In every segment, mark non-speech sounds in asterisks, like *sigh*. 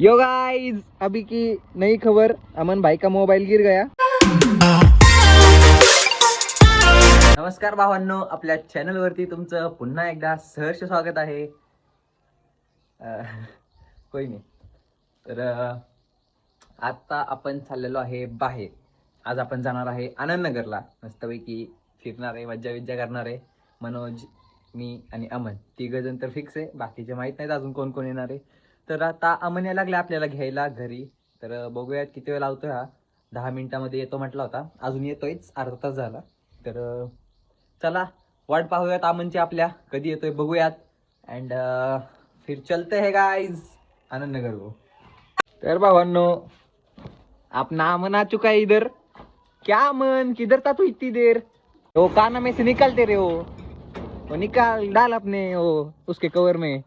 Yo guys अभी की नई खबर अमन भाई का मोबाईल गिर गया। नमस्कार भावांनो आपल्या चॅनल वरती तुमचं पुन्हा एकदा सहर्ष स्वागत आहे. कोई नाही तर आत्ता आता आपण चाललेलो आहे बाहेर. आज आपण जाणार आहे आनंदनगरला. मस्तपैकी फिरणार आहे मज्जा विज्जा करणार आहे. मनोज मी आणि अमन तिघ जण तर फिक्स आहे. बाकीचे माहीत नाहीत अजून कोण कोण येणार आहे. तर आता अमन या लागले आपल्याला घ्यायला घरी. तर बघूयात किती वेळ लावतोय हा. दहा मिनिटामध्ये येतो म्हटला होता. अजून येतोयच अर्धा तास झाला. तर चला वाट पाहूयात अमनची आपल्या. कधी येतोय बघूयात. अँड फिर चलते है गाईज आनंदनगर गो तर भावांनो अपना अमन आ चुका है इधर. क्या अमन किधर था तू इतनी देर? वो काना में से निकालते रहे हो. वो निकाल डाल अपने वो उसके कवर में.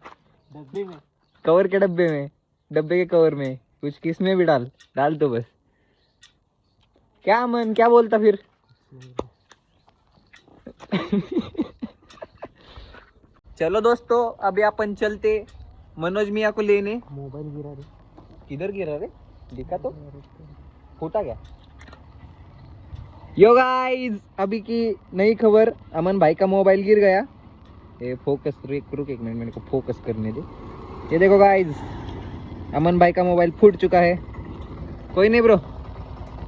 डब्बे में. कवर के डब्बे में डब्बे के कवर में कुछ किसमें भी डाल डाल तो बस। क्या अमन क्या बोलता फिर? चलो दोस्तों अभी अपन चलते मनोज मिया को लेने। मोबाइल गिरा रे किधर गिरा रे? देखा तो। फूटा क्या? यो गाइस अभी की नई खबर अमन भाई का मोबाइल गिर गया। ये फोकस रुक रुक एक मिनट मेरे को फोकस करने दे। ये देखो गाइस अमन भाई का मोबाइल फूट चुका है। कोई नहीं ब्रो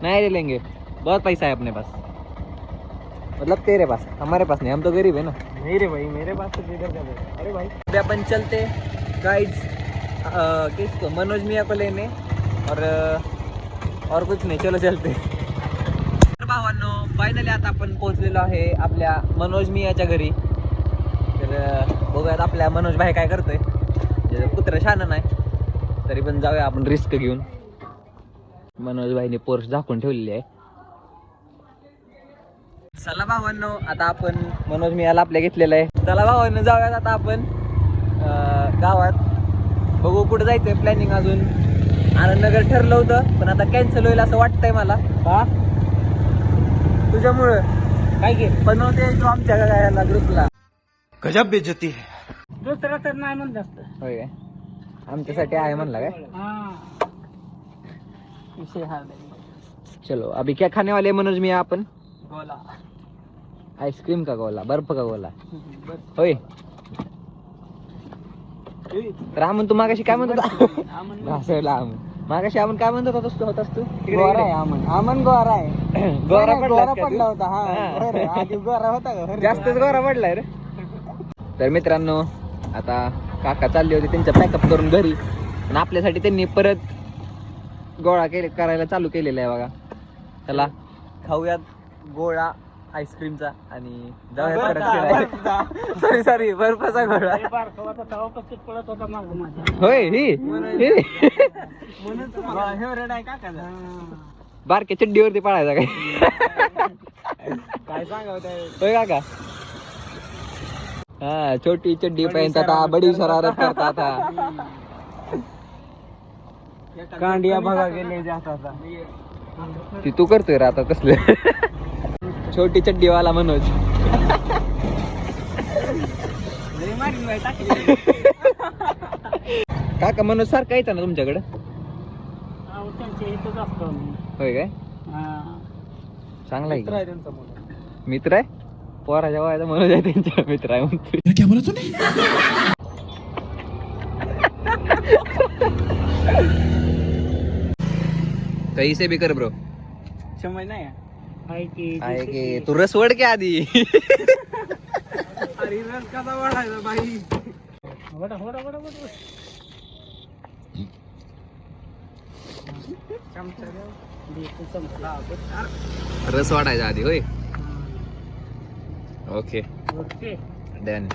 नया ले लेंगे। बहुत पैसा है अपने पास। मतलब तेरे पास हमारे पास नहीं हम तो गरीब है ना। नहीं रे भाई मेरे पास तो किधर का अरे भाई। अभी अपन चलते गाइड्स किसको मनोज मिया को लेने। और और कुछ नाही चलो चलते भावांनो फायनली आता आपण पोहोचलेलो आहे आपल्या मनोज मियाच्या घरी. तर बघूयात आपल्या मनोज भाई काय करतोय. म्हणजे कुत्र शान नाही. तरी पण जाऊया आपण रिस्क घेऊन. मनोज भाईने पोर्स झाकून ठेवलेली आहे. चला भावांनो आता आपण मनोज मियाला आपल्या घेतलेलं आहे. चला भावांनो जाऊयात आता आपण अं, गावात. बघू कुठं जायचंय प्लॅनिंग अजून. आनंदनगर ठरलं होतं पण आता कॅन्सल होईल असं वाटतंय मला. का? तुझ्यामुळं. काय घे पण तू आमच्या गायला ग्रुपला गजब बेइज्जती है. दुसरा तर नाही म्हणत जास्त होय काय? आमच्यासाठी आहे म्हणला काय? हा. विषय हा. चलो अभी क्या खाने वाले हैं मनोज मिया आपण? बोला आईस्क्रीम का गोला? बर्फ का गोला? बस होय. तर आमन तू मागाशी काय म्हणत होता? आमन *laughs* मागाशी आपण काय म्हणत होतास तू होतास तू? तिकडे गोरा आहे. आमन. आमन गोरा आहे. *coughs* गोरा नाही, पडलास गोरा का तू? पडला होता. हा हा. बरं, आधी गोरा होता का? बरं. जास्तच गोरा पडलाय रे. *laughs* तर मित्रांनो आता काका चालले होते त्यांचं पॅकअप करून घरी. आणि आपल्यासाठी त्यांनी परत गोळा केले करायला चालू केलेला आहे बघा. चला. खाऊयात गोळा आईस्क्रीमचा आणि सॉरी सॉरी *laughs* बर्फाचा. गोळा. बारका होय ही. म्हणून तुम्हाला फेवरेट आहे का बारक्या चड्डीवरती पळायचा काय? काय सांगा होय काका. हा छोटी चड्डी पर्यंत आता बडी शरारत करता आता कांडिया बघा गेले जास्त आता ती तू करतोय रे आता कसलं छोटी चड्डीवाला मनोज. काका मनोज सारखा यायचा ना तुमच्याकडे. होय काय. चांगला आहे मित्र. आहे पोराच्या वयाचा मनोज आहे त्यांच्या मित्र आहे म्हणतोय क्या बोला तूने कैसे भी कर ब्रो समज नाही? आहे. की आहे की. तू रसवड की आधी. *laughs* अरे रस कसा वाढायचा बाई? वडा वडा वडा वडा. चमचा. रस वाढायचा आधी होय? ओके. ओके. डन.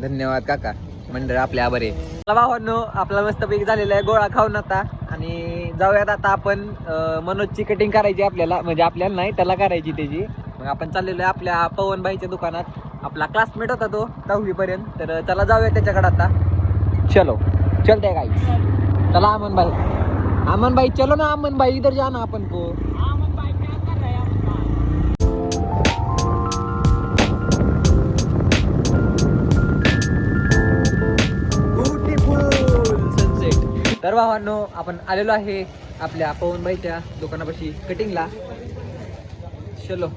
धन्यवाद काका. मंडळ आपल्या आभारी भावांनो आपला मस्तपैकी झालेला आहे गोळा खाऊन आता. आणि जाऊयात आता आपण मनोजची कटिंग करायची आपल्याला. म्हणजे आपल्याला नाही त्याला करायची त्याची. मग आपण चाललेलो आहे आपल्या पवनबाईच्या दुकानात. आपला क्लासमेट होता तो दहावी पर्यंत तर चला जाऊया त्याच्याकडे आता. चलो. चलते गाई चला अमन भाई अमन भाई चलो ना अमन भाई इधर जाना अपन को. तर भावांनो आपण आलेलो आहे आपल्या पवनबाईच्या दुकानापाशी कटिंगला चलो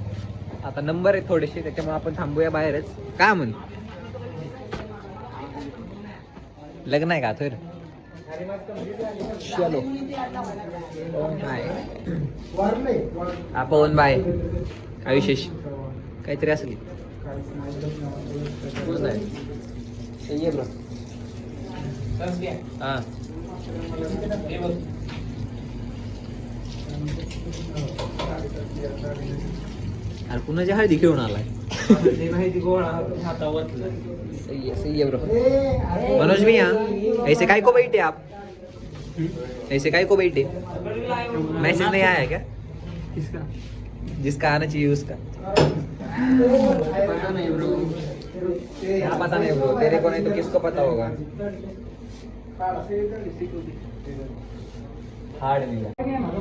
आता नंबर आहे थोडेसे त्याच्यामुळे आपण थांबूया बाहेरच. काय म्हण? लग्न आहे का थोर चलो. हा पवन बाय काय विशेष? काहीतरी असेल. हा. अरे कुणाची हळदी खेळून आलाय सही है सही है ब्रो मनोज भैया ऐसे काय को बैठे आप ऐसे काय को बैठे मैसेज नहीं आया क्या किसका जिसका आना चाहिए उसका पता नहीं ब्रो पता नहीं ब्रो तेरे को नहीं तो किसको पता होगा? हार्ड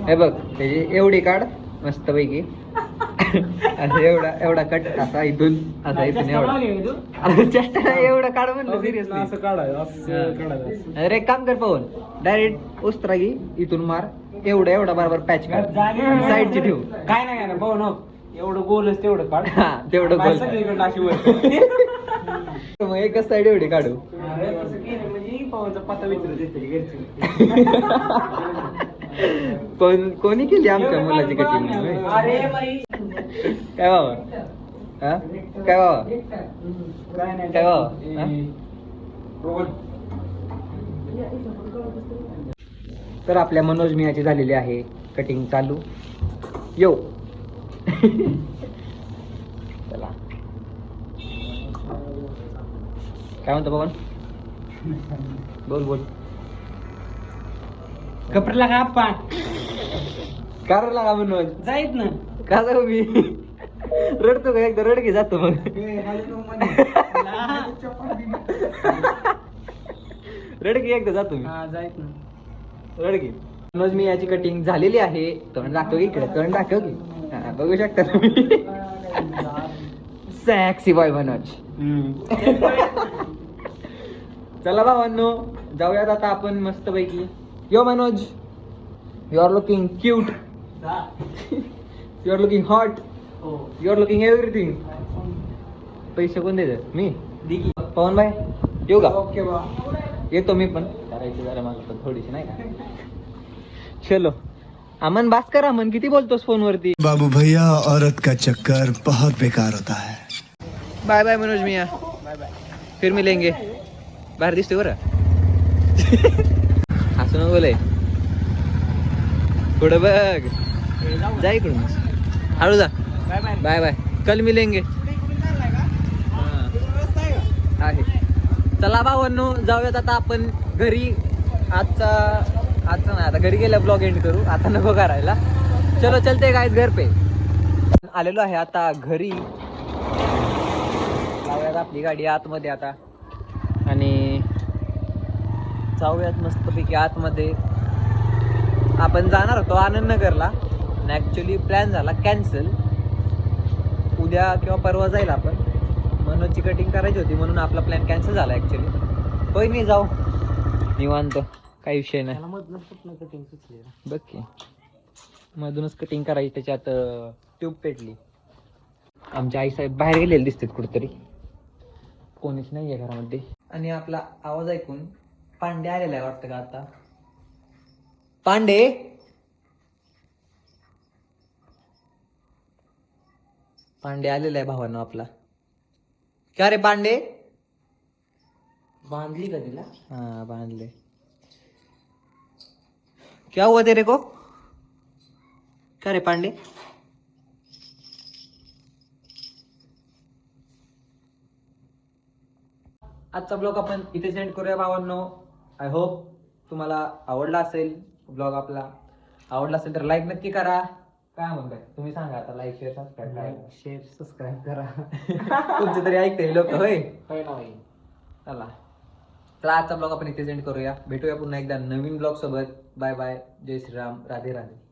हे बघ त्याची एवढी काढ मस्त पैकी असं एवढा एवढा कट असा इथून असा इथून एवढा. अरे चेष्टा नाही, एवढं काढ म्हणलं असं सिरियसली असं काढायचं अरे एक काम कर पवन डायरेक्ट उस्त्रागी इथून मार. एवढं एवढा बरोबर पॅच काढ. साईडची ठेव काय नाही. काय नाही भाऊ ना. एवढं गोलच तेवढं काढ. हा तेवढं गोल. सगळीकडे अशी वर *laughs* मग एकच साईड एवढी काढू. पत्ता विचारत येते घरची कोण कोणी केली आमच्या मुलाची कटिंग? अरे बाई. काय बाबा? हा? काय बाबा? काय नाही काय बाबा? हा? तर आपल्या मनोज मियाची झालेली आहे कटिंग चालू. यो. *laughs* चला. काय म्हणतो पवन बोल बोल. कपड्याला का आप्पा का रडला का मनोज जाईत ना का जाऊ मी? रडतो का? एकदा रडके जातो मग. *laughs* रडके एकदा जातो मी. हा जाईत ना रडके मनोज मी याची कटिंग झालेली आहे. तोंड दाखव की इकडे तोंड दाखव की. हा, बघू शकता तुम्ही. Sexy boy Manoj. चला भावांनो जाऊयात आता आपण मस्त पैकी yo Manoj you are looking cute you are looking hot you are looking everything पैसे कोण देत मी? पवन भाई येऊ का? ओके बा. येतो मी पण. करायची जरा मला पण थोडीशी नाही का? चलो. अमन भास्कर अमन किती बोलतोस फोनवरती? बाबू भैया औरत का चक्कर बहुत बेकार होता है। बाय बाय मनोज मिया. फिर मिलेंगे. बाहेर दिसतोय बरं. *laughs* असं नको बोलाय पुढं बघ. जा इकडून. हळू जा. Bye bye. बाय बाय कल मिलेंगे. आहे. चला भावांनो जाऊयात आता आपण घरी. आजचा आजचा नाही आता घरी गेल्या ब्लॉग एंड करू. आता नको करायला. चलो चलते गायज घर पे. आलेलो आहे आता घरी. लावूयात आपली गाडी आतमध्ये आता. जाऊयात मस्तपैकी आतमध्ये. आपण जाणार होतो आनंदनगरला. आणि ॲक्च्युली प्लॅन झाला कॅन्सल उद्या किंवा परवा जाईल आपण. मनोजची कटिंग करायची होती म्हणून आपला प्लॅन कॅन्सल झाला ॲक्च्युली होय नाही जाऊ. निवांत. काही विषय नाही. कटिंग बघ की. मधूनच कटिंग करायची त्याच्यात ट्यूब पेटली. आमच्या आई साहेब बाहेर गेलेले दिसतात कुठेतरी. कोणीच नाही आहे घरामध्ये. आणि आपला आवाज ऐकून पांडे आलेला आहे वाटतं का आता? पांडे? पांडे आलेला आहे भावानं आपला. क्या रे पांडे? बांधली का तिला? हाँ बांध ले क्या हुआ तेरे को? क्या रे पांडे? आजचा ब्लॉग आपण इथे सेंड करूया भावांनो. आय होप तुम्हाला आवडला असेल ब्लॉग आपला. आवडला असेल तर लाईक नक्की करा. काय म्हणताय? तुम्ही सांगा आता like share subscribe share subscribe करा. *laughs* तुमचे तरी ऐकते लोक होय? होय ना होय. चला. चला आजचा ब्लॉग आपण इथे सेंड करूया. भेटूया पुन्हा एकदा नवीन ब्लॉग सोबत. बाय बाय जय श्रीराम. राधे राधे.